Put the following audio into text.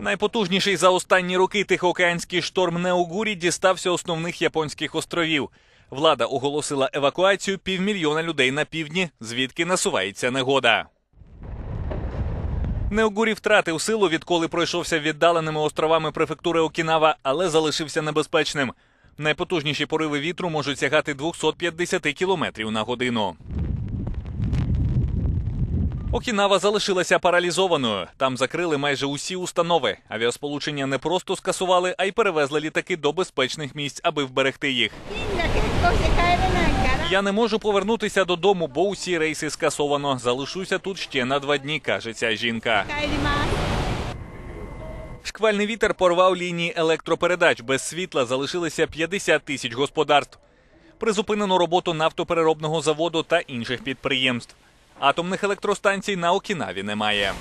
Найпотужніший за останні роки тихоокеанський шторм Неогурі дістався основних японських островів. Влада оголосила евакуацію півмільйона людей на півдні, звідки насувається негода. Неогурі втратив силу, відколи пройшовся віддаленими островами префектури Окінава, але залишився небезпечним. Найпотужніші пориви вітру можуть сягати 250 км на годину. Окінава залишилася паралізованою. Там закрили майже усі установи. Авіасполучення не просто скасували, а й перевезли літаки до безпечних місць, аби вберегти їх. Я не можу повернутися додому, бо усі рейси скасовано. Залишуся тут ще на два дні, каже ця жінка. Шквальний вітер порвав лінії електропередач. Без світла залишилися 50 тисяч господарств. Призупинено роботу нафтопереробного заводу та інших підприємств. Атомних електростанцій на Окінаві немає.